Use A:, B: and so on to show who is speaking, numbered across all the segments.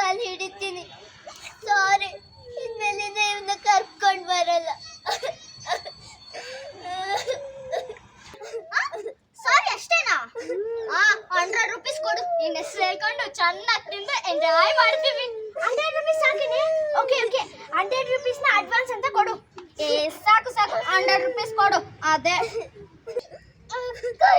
A: ಕಾಲು ಹಿಡಿತೀನಿ ಸಾರಿ ಇನ್ಮೇಲಿಂದ ಇವನ್ನ ಕರ್ಕೊಂಡು ಬರಲ್ಲ
B: ಸಾರಿ ಅಷ್ಟೇನಾ
A: ಹಂಡ್ರೆಡ್ ರುಪೀಸ್ ಕೊಡು ನಿನ್ನ ಹೆಸರು ಹೇಳ್ಕೊಂಡು ಚೆನ್ನಾಗಿ ತಿಂದು ಎಂಜಾಯ್ ಮಾಡ್ತೀವಿ
B: ಹಂಡ್ರೆಡ್ ರುಪೀಸ್ ಹಾಕಿನಿ
A: ಓಕೆ ಓಕೆ ಹಂಡ್ರೆಡ್ ರುಪೀಸ್ನ ಅಡ್ವಾನ್ಸ್ ಅಂತ ಕೊಡು ಏ ಸಾಕು ಸಾಕು ಹಂಡ್ರೆಡ್ ರುಪೀಸ್ ಕೊಡು ಅದೇ
C: ಕೈ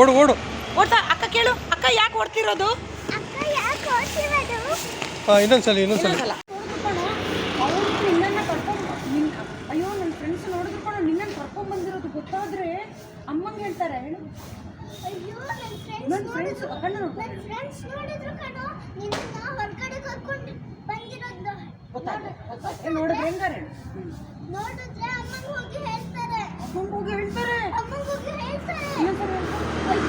C: ಓಡು ಓಡು. ಓಡ್ತಾ ಅಕ್ಕ ಕೇಳು ಅಕ್ಕ ಯಾಕೆ ಓಡ್ತಿರೋದು?
B: ಅಕ್ಕ ಯಾಕೆ ಓಡ್ತಿರೋದು?
D: ಹಾಂ ಇನ್ನೊಂದ್ಸಲಿ ಇನ್ನೊಂದ್ಸಲಿ.
C: ಅಯ್ಯೋ ನನ್ನ ಫ್ರೆಂಡ್ಸ್ ನೋಡಿದ್ರು ಕೂಡ ನಿನ್ನನ್ನು ಕರ್ಕೊಂಡ್ ಬಂದಿರೋದು ಗೊತ್ತಾದ್ರೆ ಅಮ್ಮಂಗೆ ಹೇಳ್ತಾರೆ. ಹೇಳು.
B: ನನ್ನ ಫ್ರೆಂಡ್ಸ್
C: ಕಣ್ಣು ನೋಡು.
B: ನನ್ನ ಫ್ರೆಂಡ್ಸ್ ನೋಡಿದ್ರು ಕಣೋ ನಿನ್ನ ಹೊರಗಡೆ ಕರ್ಕೊಂಡು ಬಂದಿರೋದು.
C: ಗೊತ್ತಾಯ್ತು ಗೊತ್ತಾಯ್ತು. ನೋಡಿದ್ರೆ ಹೆಂಗಾರೆ? ಹೇಳು
B: ನೋಡಿದ್ರೆ ಅಮ್ಮಂಗ್ ಹೋಗಿ ಹೇಳ್ತಾರೆ.
C: ಹೋಗಿ ಹೇಳ್ತಾರೆ.
B: ಹೋಗಿ ಹೇಳ್ತಾರೆ. ನನ್ನ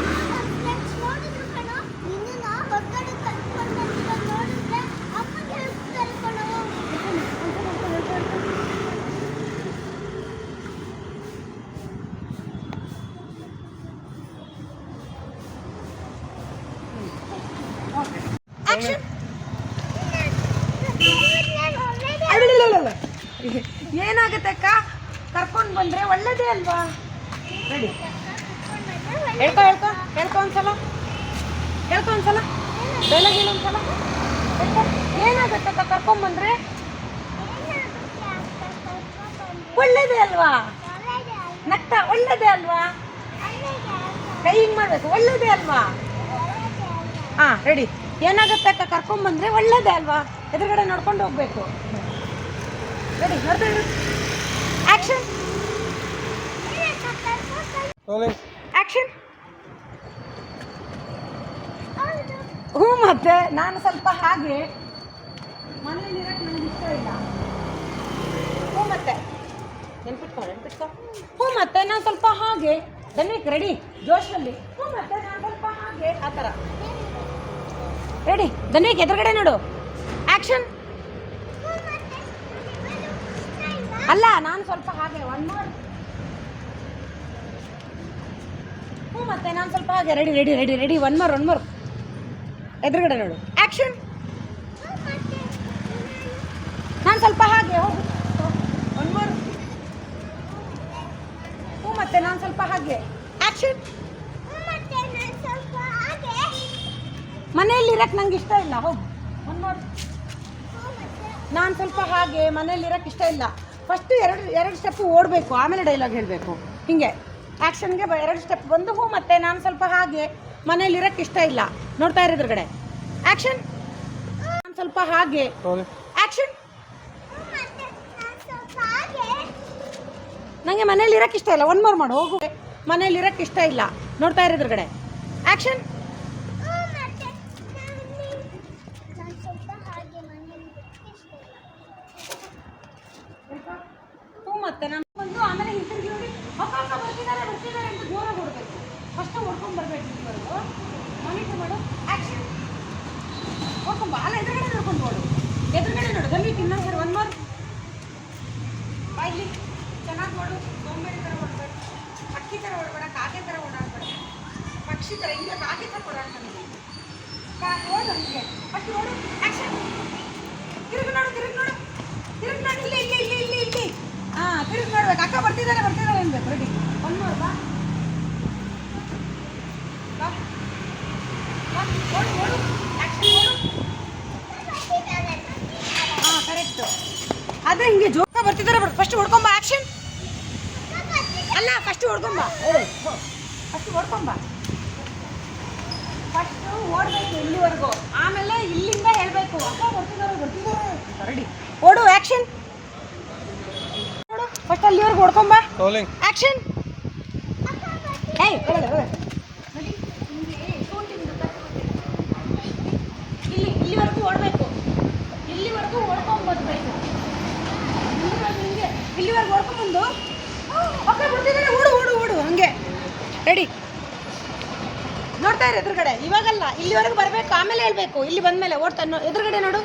B: ಫ್ರೆಂಡ್ಸ್ ನೋಡಿದ್ರು ಕಣೋ ನಿನ್ನ ಹೊರಗಡೆ ಕರ್ಕೊಂಡು ಬಂದಿರೋದು ನೋಡಿದ್ರೆ ಅಮ್ಮಂಗ್ ಹೇಳ್ತಾರೆ ಕಣೋ
C: ಆಕ್ಷನ್
B: ಒಳ್ಳೆದೇ
C: ಅಲ್ಲಲ್ಲಲ್ಲಲ್ಲ. ಏನಾಗುತ್ತೆ ಅಕ್ಕ? ಕರ್ಕೊಂಡು ಬಂದ್ರೆ ಒಳ್ಳೇದೇ ಅಲ್ವಾ? ರೆಡಿ. ಹೇಳ್ಕೊ ಹೇಳ್ಕೊ ಹೇಳ್ಕೊ ಒಂದ್ಸಲ. ಹೇಳ್ಕೊ ಒಂದ್ಸಲ. ಬೆಳಗ್ಗೆ ಒಂದ್ಸಲ. ಏನಾಗುತ್ತೆ ಅಕ್ಕ ಕರ್ಕೊಂಡ್ ಬಂದ್ರೆ? ಒಳ್ಳೇದೇ ಅಲ್ವಾ? ನಕ್ತ ಒಳ್ಳೇದೇ ಅಲ್ವಾ? ಕೈ ಹಿಂಗ್ ಮಾಡ್ಬೇಕು, ಒಳ್ಳೇದೇ ಅಲ್ವಾ? ಹಾ, ರೆಡಿ. ಏನಾಗುತ್ತೆ ಅಕ್ಕ ಕರ್ಕೊಂಡ್ ಬಂದ್ರೆ ಒಳ್ಳೇದೇ ಅಲ್ವಾ? ಎದುರುಗಡೆ ನೋಡ್ಕೊಂಡು ಹೋಗ್ಬೇಕು. ರೆಡಿ ನೋಡ್ತಾ ಇರು. ಆಕ್ಷನ್ ಆಕ್ಷನ್ ಹ್ಞೂ ಮತ್ತೆ ನಾನು ಸ್ವಲ್ಪ ಹಾಗೆ ಮನೇಲಿ ಇರಕ್ಕೆ ನನಗೆ ಇಷ್ಟ ಇಲ್ಲ. ಹ್ಞೂ ಮತ್ತೆ. ನೆನ್ಪಿಟ್ಕೊ ನೆನ್ಪಿಟ್ಕೊ. ಹ್ಞೂ ಮತ್ತೆ ನಾನು ಸ್ವಲ್ಪ ಹಾಗೆ ದನ್ವಿಕ್ ರೆಡಿ ಜೋಶಲ್ಲಿ ಹ್ಞೂ ಮತ್ತೆ ನಾನು ಸ್ವಲ್ಪ ಹಾಗೆ ಆ ಥರ. ರೆಡಿ ದನ್ವಿಕ್ ಎದುರುಗಡೆ ನೋಡು. ಆಕ್ಷನ್ ಅಲ್ಲ, ನಾನು ಸ್ವಲ್ಪ ಹಾಗೆ ಒನ್ ಮೋರ್ ಹ್ಞೂ ಮತ್ತೆ, ನಾನು ಸ್ವಲ್ಪ ಹಾಗೆ ready ready ready ready one more one more ಎದುರುಗಡೆ ನೋಡು. ಆ್ಯಕ್ಷನ್ ನಾನು ಸ್ವಲ್ಪ ಹಾಗೆ, ಹೋಗು. ಒನ್ ಮೋರ್ ಹ್ಞೂ ಮತ್ತೆ, ನಾನು ಸ್ವಲ್ಪ ಹಾಗೆ. ಆ್ಯಕ್ಷನ್ ಮನೆಯಲ್ಲಿ ಇರಕ್ಕೆ ನಂಗೆ ಇಷ್ಟ ಇಲ್ಲ, ಹೋಗು. ಒನ್ ಮೋರ್ ನಾನು ಸ್ವಲ್ಪ ಹಾಗೆ ಮನೆಯಲ್ಲಿರಕ್ಕೆ ಇಷ್ಟ ಇಲ್ಲ. ಫಸ್ಟ್ ಎರಡು ಎರಡು ಸ್ಟೆಪ್ ಓಡಬೇಕು ಆಮೇಲೆ ಡೈಲಾಗ್ ಹೇಳಬೇಕು. ಹೀಗೆ. ಆ್ಯಕ್ಷನ್ಗೆ ಎರಡು ಸ್ಟೆಪ್ ಬಂದು ಹೂ ಮತ್ತೆ ನಾನು ಸ್ವಲ್ಪ ಹಾಗೆ ಮನೇಲಿ ಇರಕ್ಕೆ ಇಷ್ಟ ಇಲ್ಲ. ನೋಡ್ತಾ ಇರೋದ್ರ ಕಡೆ ಆ್ಯಕ್ಷನ್ ನಾನು ಸ್ವಲ್ಪ ಹಾಗೆ. ಆ್ಯಕ್ಷನ್ ನನಗೆ ಮನೇಲಿ ಇರಕ್ಕೆ ಇಷ್ಟ ಇಲ್ಲ. ಒನ್ ಮೋರ್ ಮಾಡು. ಹೋಗು. ಮನೇಲಿ ಇರೋಕ್ಕೆ ಇಷ್ಟ ಇಲ್ಲ. ನೋಡ್ತಾ ಇರೋದ್ರ ಕಡೆ ಆ್ಯಕ್ಷನ್ ಹ್ಞೂ ಮತ್ತೆ ನಾನು ಬಂದು ಆಮೇಲೆ ಹಿಂತಿರುಗಿ ನೋಡಿ ಅಕ್ಕ ಅಕ್ಕ ಬರ್ತಿದ್ದಾರೆ ಬರ್ತಿದ್ದಾರೆ ಅಂತ ಜೋರಾಗಿ ಹೊಡ್ಬೇಕು ಫಸ್ಟ್ ಹೊಡ್ಕೊಂಡು ಬರ್ಬೇಕು ಇಲ್ಲಿವರೆಗೂ ಮಾನಿಟರ್ ಮಾಡು. ಆಕ್ಷನ್ ಹೊಡ್ಕೊಂಬ ಅಲ್ಲ, ಎದುರುಗಡೆ ನೋಡ್ಕೊಂಡು ನೋಡು ಎದುರುಗಡೆ ನೋಡು. ಗಮ್ಮಿ ತಿನ್ನ. ಸರ್ ಒನ್ ಮೋರ್ ಬಾಯ್ಲಿ ಚೆನ್ನಾಗಿ ನೋಡು ಗೊಂಬೆ ಥರ ಹೊಡ್ಬೇಡ ಅಕ್ಕಿ ಥರ ಹೊಡ್ಬೇಡ ಕಾಗೆ ಥರ ಓಡಾಡ್ಬೇಡ. ಪಕ್ಷಿ ಥರ ಹಿಂಗೆ ಕಾಗೆ ಥರ ಓಡಾಡ್ತಾನೆ ಕಾ ಓಡು ಹಂಗೆ. ಫಸ್ಟ್ ನೋಡು ತಿರುಗಿ ನೋಡು ತಿರುಗಿ ನೋಡು. ತಿರುಗಿ ನೋಡು. ಇಲ್ಲಿ ಇಲ್ಲಿ ಇಲ್ಲಿ ಇಲ್ಲಿ ಹಾಂ, ತಿರುಗಿ ನೋಡ್ಬೇಕು. ಅಕ್ಕ ಬರ್ತಿದ್ದಾರೆ ಬರ್ತಿದ್ದಾರೆ ಅನ್ಬೇಕು. ರೆಡಿ ಒನ್ ಮೋರ್ ಬಾ ಬಾ ಬಾ ಓಡು ಓಡು ಆ್ಯಕ್ಷನ್ ಓಡು ಹಾಂ ಕರೆಕ್ಟು ಅದೇ ಹಿಂಗೆ ಜೋಕ ಬರ್ತಿದ್ದಾರೆ ಬರ್ ಫಸ್ಟ್ ಹೊಡ್ಕೊಂಬ ಆ್ಯಕ್ಷನ್ ಅಲ್ಲ ಫಸ್ಟ್ ಹೊಡ್ಕೊಂಬ ಫಸ್ಟ್ ಹೊಡ್ಕೊಂಬ ಫಸ್ಟ್ ಓಡ್ಬೇಕು ಇಲ್ಲಿವರೆಗೂ. ಆಮೇಲೆ ಇಲ್ಲಿಂದ ಹೇಳಬೇಕು. ಅಕ್ಕ ಬರ್ತಿದ್ದಾರೆ ಬರ್ತಿದ್ದಾರೆ ರೆಡಿ ಓಡು ಆ್ಯಕ್ಷನ್ ನೋಡು ಫಸ್ಟ್ ಅಲ್ಲಿವರೆಗೂ ಹೊಡ್ಕೊಂಬ ಆಕ್ಷನ್ ಏಯ್ ಒಳಗೆ ಒಳಗೆ ನಡಿ ನಿಮಗೆ ಶೂಟಿಂಗ್ ಇಲ್ಲಿ ಇಲ್ಲಿವರೆಗೂ ಓಡಬೇಕು ಇಲ್ಲಿವರೆಗೂ ಓಡ್ಕೊಂಡು ಬರ್ಬೇಕು ಇಲ್ಲಿವರೆಗೂ ಹಿಂಗೆ ಇಲ್ಲಿವರೆಗೂ ಓಡ್ಕೊಂಡ್ಬಂದು ಅಕ್ಕ ಬರ್ತಿದ್ದಾರೆ. ಓಡು ಓಡು ಓಡು. ಹಂಗೆ. ರೆಡಿ ನೋಡ್ತಾ ಇರಿ ಎದುರುಗಡೆ. ಇವಾಗಲ್ಲ. ಇಲ್ಲಿವರೆಗೆ ಬರಬೇಕು. ಆಮೇಲೆ ಹೇಳಬೇಕು. ಇಲ್ಲಿ ಬಂದಮೇಲೆ ಓಡ್ತಾ ಎದುರುಗಡೆ ನೋಡು.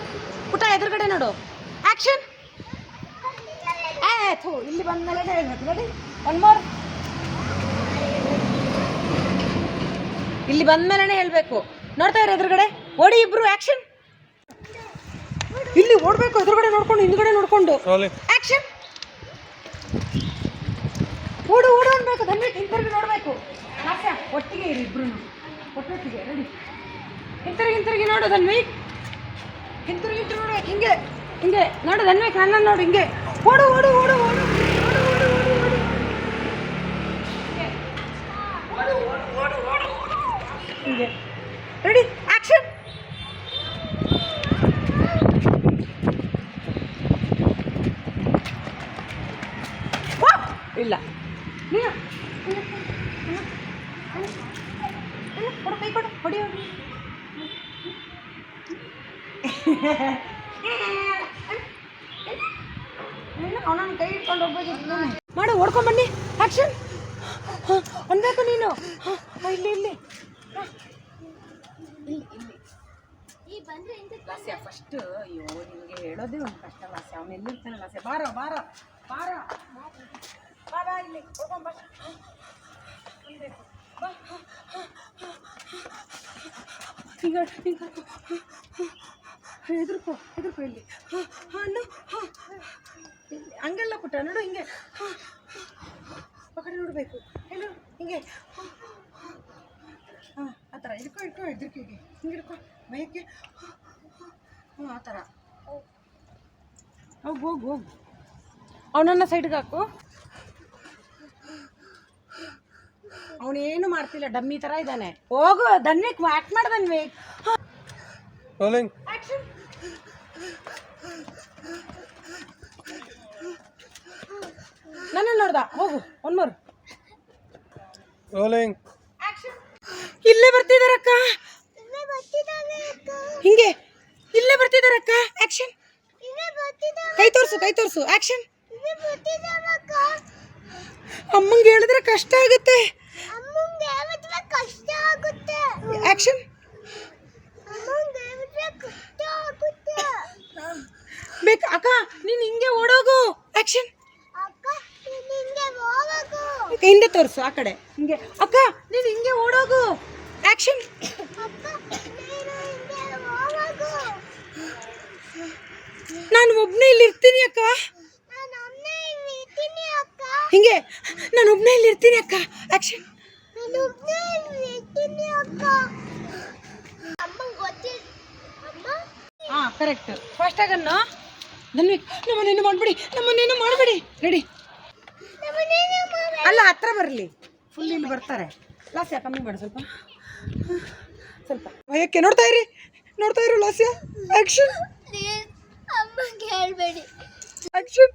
C: ಪುಟ ಎದುರುಗಡೆ ನೋಡು. ಆ್ಯಕ್ಷನ್ ಥೂ. ಇಲ್ಲಿ ಬಂದಮೇಲೆ ಹೇಳ್ಬೇಕು. ನೋಡಿ ಒನ್ ಮೋರ್ ಇಲ್ಲಿ ಬಂದ್ಮೇಲೆ ಹೇಳ್ಬೇಕು. ನೋಡ್ತಾ ಇರೋ ಎದುರುಗಡೆ. ಓಡಿ ಇಬ್ರು. ಆಕ್ಷನ್ ಇಲ್ಲಿ ಓಡ್ಬೇಕು. ಎದುರುಗಡೆ ನೋಡ್ಕೊಂಡು ಹಿಂದ್ಗಡೆ ನೋಡ್ಕೊಂಡು.
D: ರೋಲಿಂಗ್
C: ಓಡು ಓಡು ಅನ್ಬೇಕು. ಧನ್ಯ ಹಿಂತಿರುಗಿ ನೋಡಬೇಕು. ಹಾಸ್ಯ ಒಟ್ಟಿಗೆ ಇರಿ ಇಬ್ರು. ಒಟ್ಟೊಟ್ಟಿಗೆ ರೆಡಿ ಹಿಂತಿರುಗಿ ಹಿಂತಿರುಗಿ ನೋಡು ಧನ್ವಿ. ಹಿಂತಿರುಗಿ ಹಿಂತಿರುಗಿ ನೋಡ್ಬೇಕು ಹಿಂಗೆ ಹಿಂಗೆ ನೋಡು ಧನ್ವಿ ಕಣ್ಣ ನೋಡು ಹಿಂಗೆ. ಓಡು ಓಡು ಓಡು ಓಡು. ಹಿಂಗೆ. ರೆಡಿ ಆಕ್ಷನ್ ಈಗ ಈಗ ಹೆದರ್ಕೋ ಹೆದರ್ಕೋ ಇಲ್ಲಿ ಹಾಂ ಹಾಂ ಹಂಗೆಲ್ಲ ಪುಟ್ಟ ನೋಡು ಹಿಂಗೆ ಆ ಕಡೆ ನೋಡಬೇಕು ಹೇಳು ಹಿಂಗೆ ಹಾಂ ಆ ಥರ ಹಿಡ್ಕೊ ಹಿಡ್ಕೊ ಹೆದ್ರಿಕೆಗೆ ಹಿಂಗೆ ಹಿಡ್ಕೊ ಭಯಕ್ಕೆ ಹ್ಞೂ ಆ ಥರ ಹೋಗು ಹೋಗು ಹೋಗು ಅವನನ್ನ ಸೈಡ್ಗೆ ಹಾಕು ಅವನೇನು ಮಾಡ್ತಿಲ್ಲ ಡಮ್ಮಿ ತರ ಇದ್ದಾನೆ. ಹೋಗು ದನ್ವಿಕ್ ಆಕ್ಟ್ ಮಾಡ್ದನ್ವಿ ದನ್ವಿಕ್.
E: ರೋಲಿಂಗ್.
C: ನನ್ನ ನೋಡ್ದ? ಹೋಗು ಒನ್ ಮೋರ್
E: ರೋಲಿಂಗ್
C: ಇಲ್ಲೇ ಬರ್ತಿದಾರಕ್ಕ
A: ಇಲ್ಲೇ ಬರ್ತಿದ್ದಾವೆ ಅಕ್ಕ.
C: ಹಿಂಗೆ. ಇಲ್ಲೇ ಬರ್ತಿದಾರಕ್ಕ ಆಕ್ಷನ್ ಕೈ ತೋರ್ಸು ಕೈ ತೋರ್ಸು. ಆಕ್ಷನ್ ಅಮ್ಮಂಗೆ ಹೇಳಿದ್ರೆ ಕಷ್ಟ ಆಗುತ್ತೆ.
A: ಕಷ್ಟ ಆಗುತ್ತೆ.
C: ಆಕ್ಷನ್ ಬೇಕು ಅಕ್ಕ ನೀನು ಹಿಂಗೆ ಓಡೋಗು. ಆಕ್ಷನ್ ಹಿಂದೆ ತೋರಿಸು ಆ ಕಡೆ. ಹಿಂಗೆ. ಅಕ್ಕ ನೀನು ಹಿಂಗೆ ಓಡೋಗು. ಆಕ್ಷನ್
A: ಅಕ್ಕ ನೀನು
C: ಒಬ್ಬನೇ ಇಲ್ಲಿ ಇರ್ತೀನಿ ಅಕ್ಕ.
A: ನಾನು ಒಮ್ಮೆ ಇಲ್ಲಿ ಇರ್ತೀನಿ ಅಕ್ಕ.
C: ಹಿಂಗೆ ನಾನು ಒಬ್ಬನೇ ಇಲ್ಲಿ ಇರ್ತೀನಿ ಅಕ್ಕ. ಆಕ್ಷನ್ ಹಾಂ ಕರೆಕ್ಟ್ ಫಾಸ್ಟ್ ಆಗನ್ನು ನನ್ವಿ ನಮ್ಮನ್ನೇನು ಮಾಡಬೇಡಿ ನಮ್ಮನ್ನೇನು ಮಾಡಬೇಡಿ. ರೆಡಿ ಅಲ್ಲ, ಹತ್ರ ಬರಲಿ. ಫುಲ್ ಇಲ್ಲಿ ಬರ್ತಾರೆ. ಲಾಸ್ಯ, ಕಮ್ಮಿ ಮಾಡಿ ಸ್ವಲ್ಪ. ಸ್ವಲ್ಪ. ಭಯಕ್ಕೆ ನೋಡ್ತಾ ಇರಿ. ನೋಡ್ತಾ ಇರು ಲಾಸ್ಯ. ಆಕ್ಷನ್
A: ಅಮ್ಮಂಗೆ ಹೇಳ್ಬೇಡಿ
C: ಆಕ್ಷನ್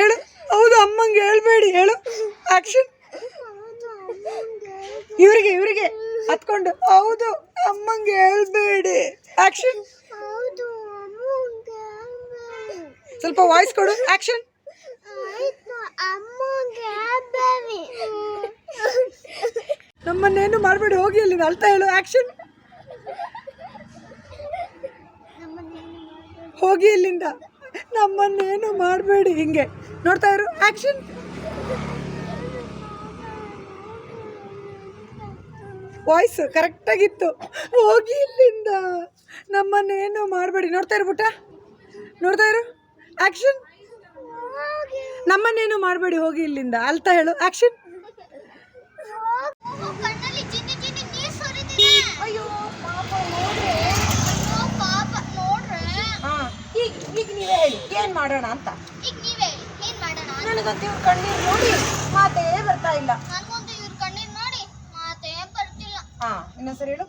C: ಹೇಳು. ಹೌದು, ಅಮ್ಮಂಗೆ ಹೇಳ್ಬೇಡಿ. ಹೇಳು. ಆಕ್ಷನ್ ಇವರಿಗೆ ಇವರಿಗೆ. ಹತ್ಕೊಂಡು ಹೌದು ಅಮ್ಮಂಗೆ ಹೇಳ್ಬೇಡಿ. ಆಕ್ಷನ್ ಸ್ವಲ್ಪ ವಾಯ್ಸ್ ಕೊಡು. ಆಕ್ಷನ್ ನಮ್ಮನ್ನೇನು ಮಾಡಬೇಡಿ ಹೋಗಿ ಅಲ್ಲಿ ಅಳ್ತಾ ಹೇಳು. ಆಕ್ಷನ್ ಹೋಗಿ ಇಲ್ಲಿಂದ. ನಮ್ಮನ್ನೇನು ಮಾಡಬೇಡಿ ಹಿಂಗೆ. ನೋಡ್ತಾ ಇರು. ಆಕ್ಷನ್ ವಾಯ್ಸ್ ಕರೆಕ್ಟಾಗಿತ್ತು. ಹೋಗಿ ಇಲ್ಲಿಂದ. ನಮ್ಮನ್ನೇನು ಮಾಡಬೇಡಿ. ನೋಡ್ತಾ ಇರ್ಬಿಟ್ಟ ನೋಡ್ತಾ ಇರು. ಆ್ಯಕ್ಷನ್ ನಮ್ಮನ್ನೇನು ಮಾಡಬೇಡಿ ಹೋಗಿ ಇಲ್ಲಿಂದ. ಅಲ್ತಾ ಹೇಳು. ಆ್ಯಕ್ಷನ್ ಈಗ ನೀವೇ ಹೇಳಿ. ಏನು ಮಾಡೋಣ ಅಂತ? ನನಗಂತ ಇವ್ರು ಕಣ್ಣೀರು ನೋಡಿ ಮಾತೇ ಬರ್ತಾ ಇಲ್ಲ. ಹಾ, ಇನ್ನೊಂದ್ಸರಿ ಹೇಳು.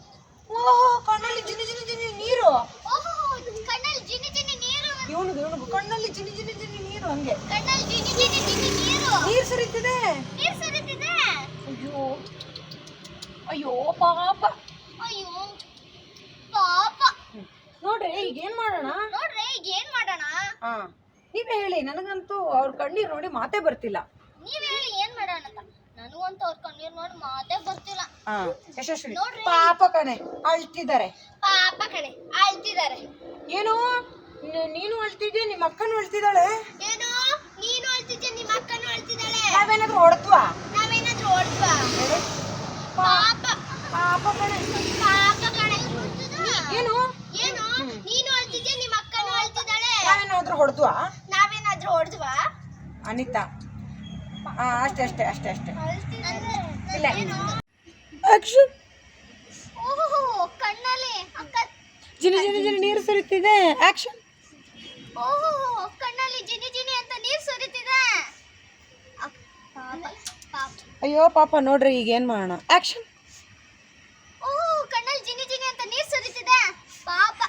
C: ಓಹೋ, ಕಣ್ಣಲ್ಲಿ ಜಿನಿ ಜಿನಿ ಜಿನಿ ನೀರು.
A: ಕಣ್ಣಲ್ಲಿ ಜಿನಿ ಜಿನಿ ನೀರು
C: ಇವನಿಗೆ ಕಣ್ಣಲ್ಲಿ ಜಿನಿ ಜಿನಿ ಜಿನಿ ನೀರು ಹಂಗೆ.
A: ಕಣ್ಣಲ್ಲಿ ಜಿನ್ನಿ ಜಿನ್ನಿ ಜಿನ್ನಿ ನೀರು
C: ನೀರು ಸುರಿತಿದೆ.
A: ನೀರು ಸುರಿತಿದೆ
C: ಅಯ್ಯೋ ಅಯ್ಯೋ, ಪಾಪ.
A: ಅಯ್ಯೋ ಪಾಪ
C: ನೋಡ್ರಿ, ಈಗ ಏನ್ ಮಾಡೋಣ?
A: ನೋಡ್ರಿ ಈಗ ಏನ್ ಮಾಡೋಣ
C: ಹಾ, ನೀವೇ ಹೇಳಿ, ನನಗಂತೂ ಅವ್ರ ಕಣ್ಣೀರು ನೋಡಿ ಮಾತೇ ಬರ್ತಿಲ್ಲ.
A: ನೀವ್ ಹೇಳಿ, ಏನ್ ಮಾಡೋಣ ಅಂತ ನನಗಂತೂ ಅವ್ರ ಕಣ್ಣೀರ್ ನೋಡಿ ಮಾತೇ ಬರ್ತಿಲ್ಲ.
C: ಹಾ. ಯಶಸ್ವಿ
A: ನೋಡ್ರಿ.
C: ಪಾಪ ಕಣೆ ಅಳ್ತಿದ್ದಾರೆ.
A: ಪಾಪ ಕಣೆ ಅಳ್ತಿದ್ದಾರೆ.
C: ಏನು? ನೀ- ನೀನು ಅಳ್ತಿದ್ಯಾ? ನಿಮ್ಮ ಅಕ್ಕನು ಅಳ್ತಿದ್ದಾಳೆ?
A: ಏನು? ನೀನು ಅಳ್ತಿದ್ದೆ ನಿಮ್ಮ ಅಕ್ಕನೂ ಅಳ್ತಿದ್ದಾಳೆ.
C: ನಾವೇನಾದ್ರೂ ಹೊಡ್ತ್ವಾ
A: ನಾವೇನಾದ್ರೂ ಓಡ್ವಾ ಪಾಪ.
C: ಪಾಪ ಕಣೆ.
A: ಪಾಪ ಕಣೆ.
C: ಏನು?
A: ಏನು? ನೀನು ಅಳ್ತಿದ್ದೆ ನಿಮ್ಮ ಅಕ್ಕನೂ ಅಳ್ತಿದ್ದಾಳೆ.
C: ನಾವೇನಾದ್ರೂ ಹೊಡ್ದ್ವಾ
A: ನಾವೇನಾದ್ರೂ ಹೊಡೆದ್ವಾ
C: ಅನಿತಾ. ಹಾ ಅಷ್ಟೇ ಅಷ್ಟೇ ಅಷ್ಟೇ ಅಷ್ಟೇ. ಇಲ್ಲ.
D: ಆಕ್ಷನ್
A: ಓಹೋ ಕಣ್ಣಲ್ಲಿ ಅಕ್ಕ
C: ಜಿನಿ ಜಿನಿ ಜಿನಿ ನೀರು ಸುರಿತಿದೆ. ಆಕ್ಷನ್
A: ಓಹೋ ಕಣ್ಣಲ್ಲಿ ಜಿನಿ ಜಿನಿ ಅಂತ ನೀರು ಸುರಿತಿದೆ.
C: ಅಯ್ಯೋ ಪಾಪ ನೋಡ್ರಿ ಈಗ ಏನು ಮಾಡೋಣ? ಆಕ್ಷನ್
A: ಓಹೋ ಕಣ್ಣಲ್ಲಿ ಜಿನಿ ಜಿನಿ ಅಂತ ನೀರು ಸುರಿತಿದೆ. ಪಾಪ.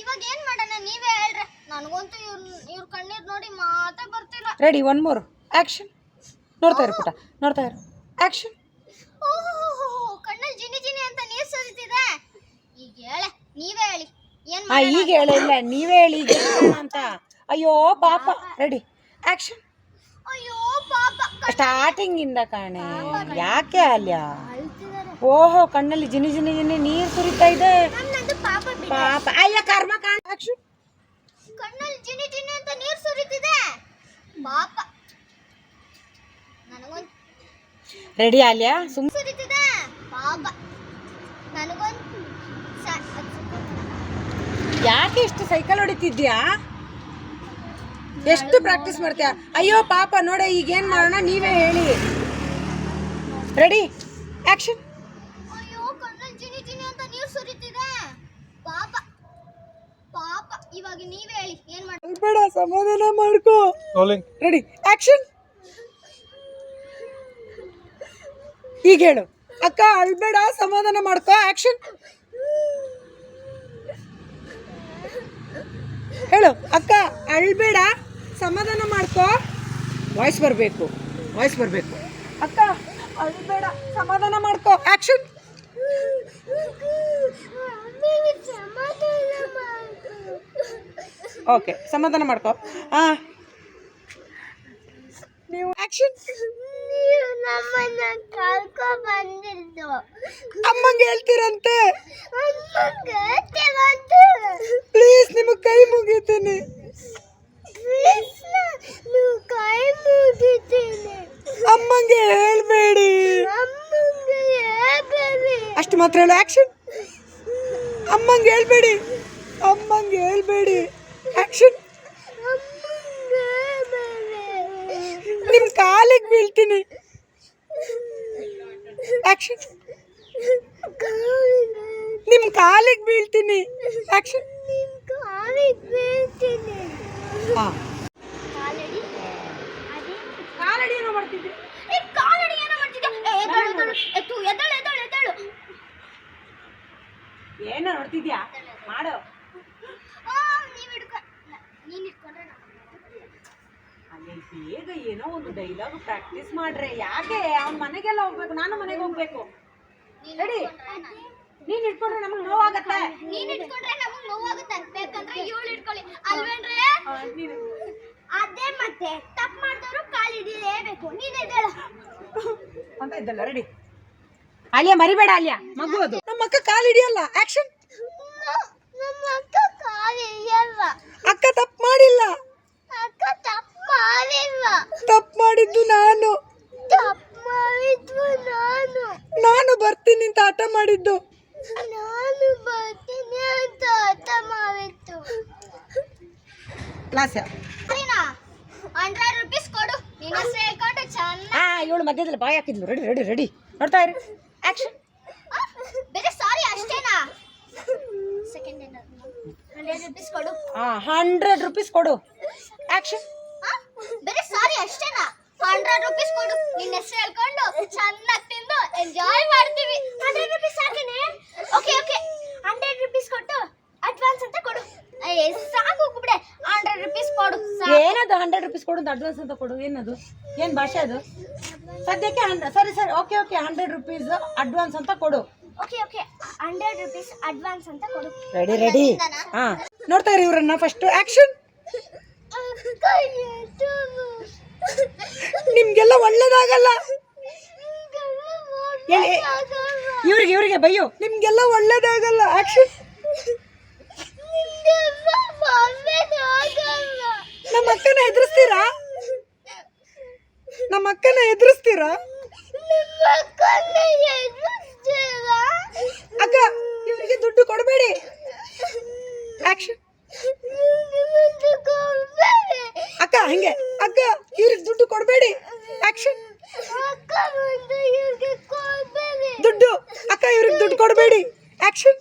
A: ಇವಾಗ ಏನ್ ಮಾಡೋಣ? ನೀವೇ ಹೇಳ್ರಿ. ನನಗಂತೂ ಇವ್ರು ಇವ್ರ ಕಣ್ಣೀರು ನೋಡಿ ಮಾತೇ ಬರ್ತಿಲ್ಲ.
C: ರೆಡಿ ಒನ್ ಮೋರ್ ಆಕ್ಷನ್ ನೋಡ್ತಾ ಇರು ಪುಟ ನೋಡ್ತಾ ಇರು. ಆಕ್ಷನ್
A: ಓಹೋ ಕಣ್ಣಲ್ಲಿ ಜಿನಿ ಜಿನಿ ಅಂತ ನೀರ್ ಸುರಿತಿದೆ ಈಗ ಹೇಳೆ ನೀವೇ ಹೇಳಿ. ಏನ್
C: ಹಾ ಈಗ ಹೇಳಿಲ್ಲ ನೀವೇ ಹೇಳಿ ಈಗ ಏನ್ ಮಾಡೋಣ ಅಂತ. ಅಯ್ಯೋ ಪಾಪ. ರೆಡಿ. ಆಕ್ಷನ್.
A: ಅಯ್ಯೋ ಪಾಪ.
C: ಸ್ಟಾರ್ಟಿಂಗ್ ಇಂದ ಕಾಣೆ. ಯಾಕೆ ಅಲ್ಯ?
A: ಅಳ್ತಿದಾರೆ.
C: ಓಹೋ ಕಣ್ಣಲ್ಲಿ ಜಿನಿ ಜಿನಿ ಜಿನಿ ನೀರು ಸುರಿತಾ ಇದೆ.
A: ನನ್ನದು ಪಾಪ ಬಿಡ
C: ಪಾಪ. ಅಯ್ಯ ಕರ್ಮ ಕಾಣ ಆಕ್ಷನ್.
A: ಕಣ್ಣಲ್ಲಿ ಜಿನಿ ಜಿನಿ ಅಂತ ನೀರ್ ಸುರಿತಿದೆ. ಪಾಪ. ನನಗೊಂದು
C: ರೆಡಿ ಅಲ್ಯಾ? ಸುಮ್
A: ಸುರಿತಿದೆ ಪಾಪ ನನಗೊಂದು ಸ- ಅದ್
C: ಯಾಕೆ ಇಷ್ಟು ಸೈಕಲ್ ಹೊಡಿತಿದ್ಯಾ? ಎಷ್ಟು ಪ್ರಾಕ್ಟೀಸ್ ಮಾಡ್ತೀಯ? ಅಯ್ಯೋ ಪಾಪ ನೋಡ ಈಗ ಏನ್ ಮಾಡೋಣ? ನೀವೇ ಹೇಳಿ. ರೆಡಿ ಆಕ್ಷನ್
A: ಅಯ್ಯೋ ಕಣ್ಣಲ್ಲಿ ಜಿನಿ ಜಿನಿ ಅಂತ ನೀರ್ ಸುರಿತಿದೆ. ಪಾಪ ಪಾಪ ಇವಾಗ ನೀವೇ ಹೇಳಿ ಏನ್ ಮಾಡ
C: ಬೇಡ ಸಮಾಧಾನ ಮಾಡ್ಕೋ.
D: ರೋಲಿಂಗ್
C: ರೆಡಿ ಆಕ್ಷನ್ ಈಗ ಹೇಳು. ಅಕ್ಕ ಅಳ್ಬೇಡ ಸಮಾಧಾನ ಮಾಡ್ಕೋ. ಆಕ್ಷನ್ ಹೇಳು. ಅಕ್ಕ, ಅಳ್ಬೇಡ. ಸಮಾಧಾನ ಮಾಡ್ಕೋ. ವಾಯ್ಸ್ ಬರಬೇಕು. ವಾಯ್ಸ್ ಬರಬೇಕು. ಅಕ್ಕ, ಅಳ್ಬೇಡ. ಸಮಾಧಾನ ಮಾಡ್ಕೋ. ಆಕ್ಷನ್ ಓಕೆ ಸಮಾಧಾನ ಮಾಡ್ಕೋ. ಹಾಂ ನೀವು ಆಕ್ಷನ್
B: ನೀವು ನಮ್ಮನ್ನ ಕರ್ಕೊ ಬಂದಿದ್ದು.
C: ಅಮ್ಮಂಗೆ ಹೇಳ್ತೀರಂತೆ? ಪ್ಲೀಸ್ ನಿಮಗೆ ಕೈ ಮುಗಿತೀನಿ.
B: ಕೈ ಮುಗಿತೀನಿ.
C: ಅಮ್ಮಂಗೆ ಹೇಳ್ಬೇಡಿ. ಅಷ್ಟು ಮಾತ್ರ ಹೇಳು ಆಕ್ಷನ್ ಅಮ್ಮಂಗೆ ಹೇಳ್ಬೇಡಿ. ಅಮ್ಮಂಗೆ ಹೇಳ್ಬೇಡಿ. ಆಕ್ಷನ್ ನಿಮ್ಮ ಕಾಲಿಗೆ ಬೀಳ್ತೀನಿ. ಆಕ್ಷನ್ ನಿಮ್ಮ ಕಾಲಿಗೆ ಬೀಳ್ತೀನಿ. ಆಕ್ಷನ್
B: ನಿಮ್ ಕಾಲಿಗೆ ಬೀಳ್ತೀನಿ.
C: ಹಾಂ.
B: ಕಾಲಡಿ?
C: ಏನೋ ಮಾಡ್ತಿದ್ದೆ.
A: ಕಾಲಡಿ ಏನೋ ಎದ್ದೇಳು ಎತ್ತು ಎದ್ದೇಳು ಎದ್ದಳು ಎದ್ದಳು.
C: ಏನೋ ನೋಡ್ತಿದ್ಯಾ? ಮಾಡು
A: ಆ, ನೀವ್ ಹಿಡ್ಕೊ ನೀನ್ ಇಟ್ಕೊಂಡ್ರೆ ನಾನು
C: ಅಲ್ಲಿ ಬೇಗ ಏನೋ ಒಂದು ಡೈಲಾಗ್ ಪ್ರಾಕ್ಟೀಸ್ ಮಾಡ್ರೆ. ಯಾಕೆ? ಅವ್ನ ಮನೆಗೆಲ್ಲ ಹೋಗ್ಬೇಕು. ನಾನು ಮನೆಗೆ ಹೋಗ್ಬೇಕು.
A: ನೀನ್
C: ರೆಡಿ?
A: ನಾನು-
C: ಇಟ್ಕೊಂಡ್ರೆ ನಮಗೆ ನೋವಾಗತ್ತೆ.
A: ನೀನ್ ಇಟ್ಕೊಂಡ್ರೆ ನಮಗ್ ನೋವಾಗುತ್ತೆ. ಬೇಕಂದ್ರೆ ಇವಳು ಇಟ್ಕೊಳ್ಳಿ. ಅಲ್ವೇನ್ರಿ? ಅದೇ ಮತ್ತೆ. ತಪ್ಪು ಮಾಡಿದವರು ಕಾಲು ಹಿಡಿಯಲೇಬೇಕು ನೀನ್ ಎದ್ದೇಳು.
C: ಅಂತ ಇದ್ದಲ್ಲ ರೆಡಿ? ಅಲಿಯ ಮರಿಬೇಡ ಅಲಿಯ. ಮಗು ಅದು. ನಮ್ಮ ಅಕ್ಕ ಕಾಲು ಹಿಡಿಯಲ್ಲ. ಆಕ್ಷನ್
B: ನಮ್ಮ ಅಕ್ಕ ಕಾಲಿಲ್ಲ
C: ಅಕ್ಕ ತಪ್ಪು ಮಾಡಿಲ್ಲ.
B: ಅಕ್ಕ ತಪ್ಪು ಮಾಡಿಲ್ಲ
C: ತಪ್ಪು ಮಾಡಿದ್ದು ನಾನು.
B: ತಪ್ಪು ಮಾಡಿದ್ದು ನಾನು.
C: ನಾನು ಬರ್ತೀನಿ ಅಂತ ಆಟ ಮಾಡಿದ್ದು.
B: ನಾನು ಬರ್ತೀನಿ ಅಂತ ಆಟ ಮಾಡಿತ್ತು
C: ಕ್ಲಾಸ್
A: ಹಂಡ್ರೆಡ್ ರುಪೀಸ್ ಕೊಡು. ನಿನ್ನ ಹೆಸರು ಹೇಳ್ಕೊಂಡು ಚೆನ್ನಾಗಿ
C: ಆ ಇವಳು ಮಧ್ಯದಲ್ಲಿ ಬಾಯ್ ಹಾಕಿದ್ಲು. Ready ready ready. ನೋಡ್ತಾ ಇರಿ. ಆಕ್ಷನ್
A: ಬೇರೆ ಸಾರಿ ಅಷ್ಟೇನಾ? ಸೆಕೆಂಡ್ ಹಂಡ್ರೆಡ್ ರುಪೀಸ್ ಕೊಡು.
C: ಆ ಹಂಡ್ರೆಡ್ ರುಪೀಸ್ ಕೊಡು. ಆಕ್ಷನ್?
A: ಬೇರೆ ಸಾರಿ ಅಷ್ಟೇನಾ? ಹಂಡ್ರೆಡ್ ರುಪೀಸ್ ಕೊಡು. ನಿನ್ನ ಹೆಸರು ಹೇಳ್ಕೊಂಡು ಚೆನ್ನಾಗಿ ತಿಂದು ಎಂಜಾಯ್ ಮಾಡ್ತೀವಿ. ಹಂಡ್ರೆಡ್ ರುಪೀಸ್ ಸಾಕಿನೇ? ಓಕೆ ಓಕೆ ಹಂಡ್ರೆಡ್ ರುಪೀಸ್ ಕೊಟ್ಟು ಅಡ್ವಾನ್ಸ್ ಅಂತ ಕೊಡು. ಸಾಕು ಬಿಡೆ ಹಂಡ್ರೆಡ್ ರುಪೀಸ್ ಕೊಡು.
C: ಏನದು ಹಂಡ್ರೆಡ್ ರುಪೀಸ್ ಕೊಡು ಅಡ್ವಾನ್ಸ್ ಅಂತ ಕೊಡು? ಏನದು? ಏನು ಭಾಷೆ ಅದು? ಸದ್ಯಕ್ಕೆ ಸರಿ ಸರಿ okay okay hundred rupees advance ಅಂತ ಕೊಡು.
A: Okay okay hundred rupees advance ಅಂತ ಕೊಡು.
C: ರೆಡಿ ರೆಡಿ ಹಾ. ನೋಡ್ತಾ ಇರಿ ಇವ್ರನ್ನ ಫಸ್ಟ್ ಆಕ್ಷನ್
B: ಅಕ್ಕ ಎದ್ದು
C: ನಿಮ್ಗೆಲ್ಲ ಒಳ್ಳೇದಾಗಲ್ಲ. ಇವ್ರಿಗೆ ಇವ್ರಿಗೆ ಬಯ್ಯೋ ನಿಮ್ಗೆಲ್ಲ ಒಳ್ಳೇದಾಗಲ್ಲ ಆಕ್ಷನ್ ನಮ್ಮ ಅಕ್ಕನ ಎದುರಿಸ್ತೀರಾ ನಮ್ಮ ಅಕ್ಕನ ಎದುರಿಸ್ತೀರಾ? ಅಕ್ಕ, ಇವರಿಗೆ ದುಡ್ಡು ಕೊಡಬೇಡಿ ಆಕ್ಷನ್. ಅಕ್ಕ, ಹಂಗೆ. ಅಕ್ಕ, ಇವ್ರಿಗೆ ದುಡ್ಡು ಕೊಡಬೇಡಿ. ಆಕ್ಷನ್ ದುಡ್ಡು. ಅಕ್ಕ, ಇವ್ರಿಗೆ ದುಡ್ಡು ಕೊಡಬೇಡಿ. ಆಕ್ಷನ್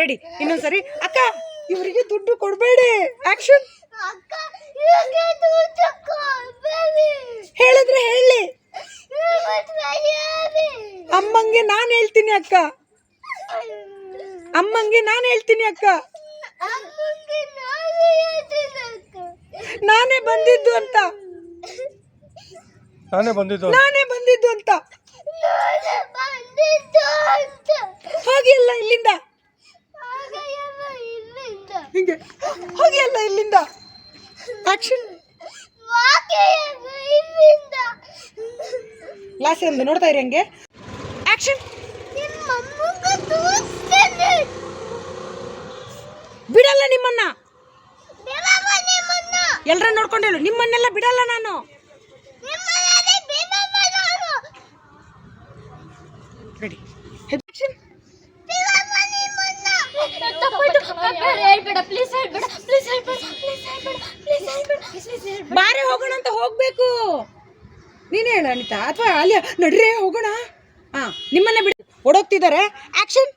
C: ರೆಡಿ ಇನ್ನೊಂದ್ಸರಿ.
A: ಅಕ್ಕ, ಇವರಿಗೆ ದುಡ್ಡು ಕೊಡಬೇಡಿ.
C: ಆಕ್ಷನ್ ಹೇಳಿದ್ರೆ ಹೇಳಿ. ಅಮ್ಮಂಗೆ ನಾನು ಹೇಳ್ತೀನಿ, ಅಕ್ಕ. ಅಮ್ಮಂಗೆ ನಾನು ಹೇಳ್ತೀನಿ ಅಕ್ಕ.
A: ಅಮ್ಮಂಗೆ ನಾನೇ ಹೇಳ್ತೀನಿ ಅಕ್ಕ.
C: ನಾನೇ ಬಂದಿದ್ದು ಅಂತ.
E: ನಾನೇ ಬಂದಿದ್ದು
C: ನಾನೇ ಬಂದಿದ್ದು ಅಂತ.
A: ನಾನೇ ಬಂದಿದ್ದು ಅಂತ.
C: ಹೋಗಿ ಅಲ್ಲ ಇಲ್ಲಿಂದ. ಹಿಂಗೆ ಹೋಗಿ. ಅಲ್ಲ ಇಲ್ಲಿಂದ. ಆಕ್ಷನ್. ಕ್ಲಾಸ್ ಎಂದು ನೋಡ್ತಾ ಇರಿ ಹಂಗೆ ಆಕ್ಷನ್
A: ನಿಮ್ಮ ಅಮ್ಮಂಗೆ ತೋರಿಸ್ತೇನೆ.
C: ಬಿಡಲ್ಲ ನಿಮ್ಮನ್ನ.
A: ಎಲ್ಲರ ನಿಮ್ಮನ್ನ.
C: ಎಲ್ರ ನೋಡ್ಕೊಂಡು ನಿಮ್ಮನ್ನೆಲ್ಲ ಬಿಡಲ್ಲ ನಾನು. ರೆಡಿ. ಬಾರೆ ಹೋಗೋಣ ಅಂತ ಹೋಗ್ಬೇಕು. ನೀನೇ ಹೇಳ ಅನಿತಾ. ಅಥವಾ ಅಲ್ಲಿ ನಡ್ರೇ ಹೋಗೋಣ. ಹಾ ನಿಮ್ಮನ್ನ ಬಿಡಿ. ಓಡೋಗ್ತಿದ್ದಾರೆ. ಆಕ್ಷನ್